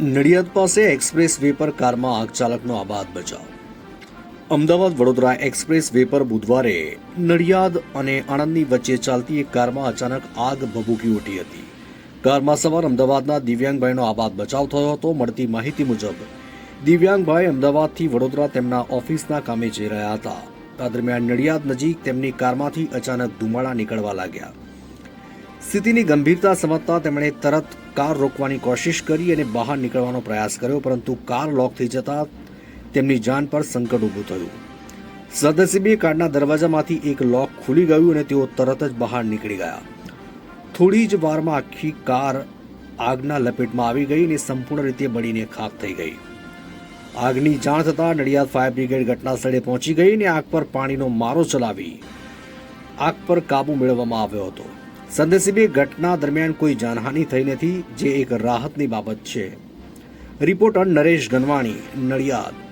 નડિયાદ પાસે express way પર કારમાં આગ ચાલકનો આબાદ બચાવ. અમદાવાદ વડોદરા એક્સપ્રેસ વે પર બુધવારે નડિયાદ અને આણંદની વચ્ચે ચાલતી એક કારમાં અચાનક આગ ભભૂકી ઉઠી હતી. કારમાં સવાર અમદાવાદના દિવ્યાંગભાઈનો આબાદ બચાવ થયો હતો. મળતી માહિતી મુજબ, દિવ્યાંગભાઈ અમદાવાદથી વડોદરા તેમના ઓફિસના કામે જઈ રહ્યા હતા. આ દરમિયાન નડિયાદ નજીક તેમની કારમાંથી અચાનક ધુમાડા નીકળવા લાગ્યા. સ્થિતિની ગંભીરતા સમજતા તેમણે તરત કાર રોકવાની કોશિશ કરી અને બહાર નીકળવાનો પ્રયાસ કર્યો, પરંતુ કાર લોક થઈ જતા તેમની જાન પર સંકટ ઊભું થયું. સદનસીબે કારના દરવાજામાંથી એક લોક ખુલી ગયું અને તેઓ તરત જ બહાર નીકળી ગયા. થોડી જ વારમાં આખી કાર આગના લપેટમાં આવી ગઈ અને સંપૂર્ણ રીતે બળીને ખાક થઈ ગઈ. આગની જાણ થતાં નડિયાદ ફાયર બ્રિગેડ ઘટના સ્થળે પહોંચી ગઈ અને આગ પર પાણીનો મારો ચલાવી આગ પર કાબુ મેળવવામાં આવ્યો હતો. સદનસીબે ઘટના દરમિયાન કોઈ જાનહાનિ થઈ નથી, જે એક રાહતની બાબત છે. રિપોર્ટર નરેશ ગનવાણી, નડિયાદ.